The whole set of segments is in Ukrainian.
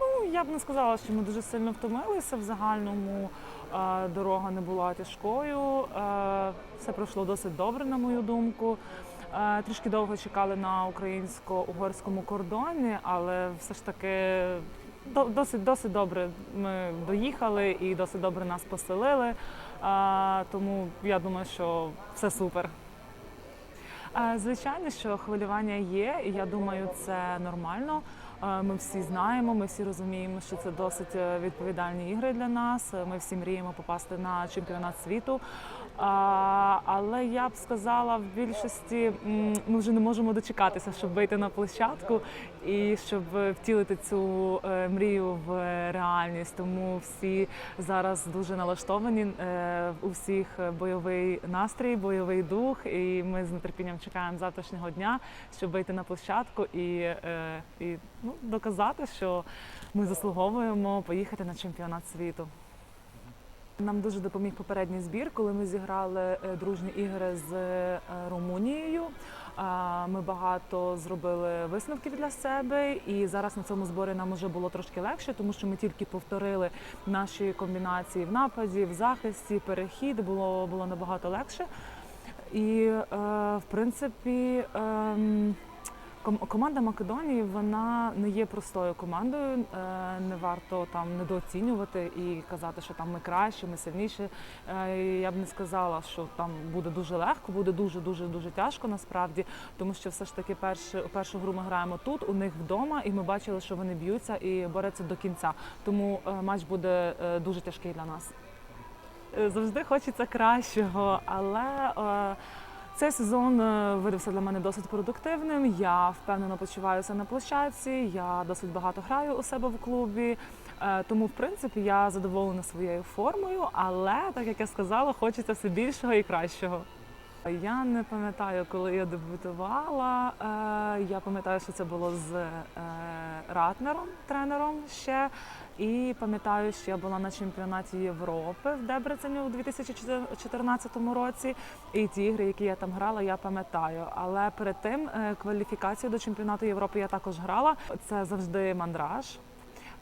Ну, я б не сказала, що ми дуже сильно втомилися. В загальному дорога не була тяжкою. Все пройшло досить добре, на мою думку. Трішки довго чекали на українсько-угорському кордоні, але все ж таки досить, досить добре ми доїхали і досить добре нас поселили. Тому я думаю, що все супер. Звичайно, що хвилювання є, і я думаю, це нормально. Ми всі знаємо, ми всі розуміємо, що це досить е, відповідальні ігри для нас. Ми всі мріємо попасти на чемпіонат світу. Але я б сказала, в більшості ми вже не можемо дочекатися, щоб вийти на площадку і щоб втілити цю е, мрію в реальність. Тому всі зараз дуже налаштовані. е, У всіх бойовий настрій, бойовий дух, і ми з нетерпінням чекаємо завтрашнього дня, щоб вийти на площадку і, і ну, доказати, що ми заслуговуємо поїхати на чемпіонат світу. Нам дуже допоміг попередній збір, коли ми зіграли е, дружні ігри з е, Румунією. Ми багато зробили висновків для себе, і зараз на цьому зборі нам вже було трошки легше, тому що ми тільки повторили наші комбінації в нападі, в захисті, перехід було, було набагато легше. І е, в принципі. Ком- Команда Македонії вона не є простою командою. е, Не варто там недооцінювати і казати, що там ми краще, ми сильніші. Е, Я б не сказала, що там буде дуже легко, буде дуже дуже дуже тяжко насправді, тому що все ж таки першу, першу гру ми граємо тут, у них вдома, і ми бачили, що вони б'ються і борються до кінця. Тому е, матч буде дуже тяжкий для нас. Завжди хочеться кращого, але цей сезон е, видався для мене досить продуктивним. Я впевнено почуваюся на площадці. Я досить багато граю у себе в клубі. Е, Тому, в принципі, я задоволена своєю формою, але так як я сказала, хочеться все більшого і кращого. Я не пам'ятаю, коли я дебютувала. Е, Я пам'ятаю, що це було з е, Ратнером, тренером ще. І пам'ятаю, що я була на чемпіонаті Європи в Дебрецені у 2014 році. І ті ігри, які я там грала, я пам'ятаю. Але перед тим е, кваліфікацію до чемпіонату Європи я також грала. Це завжди мандраж.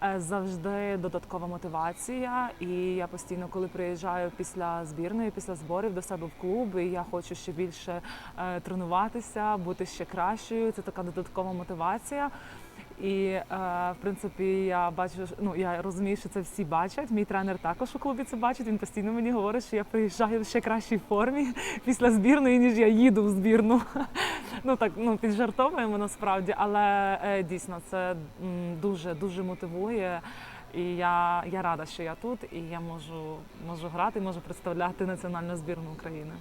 Е, Завжди додаткова мотивація, і я постійно, коли приїжджаю після збірної, після зборів до себе в клуб, і я хочу ще більше е, тренуватися, бути ще кращою. Це така додаткова мотивація. І е, в принципі я бачу, ну я розумію, що це всі бачать. Мій тренер також у клубі це бачить. Він постійно мені говорить, що я приїжджаю в ще кращій формі після збірної, ніж я їду в збірну. Ну так ну піджартовуємо насправді, але е, дійсно це м, дуже дуже мотивує. І я, я рада, що я тут, і я можу, можу грати, можу представляти національну збірну України.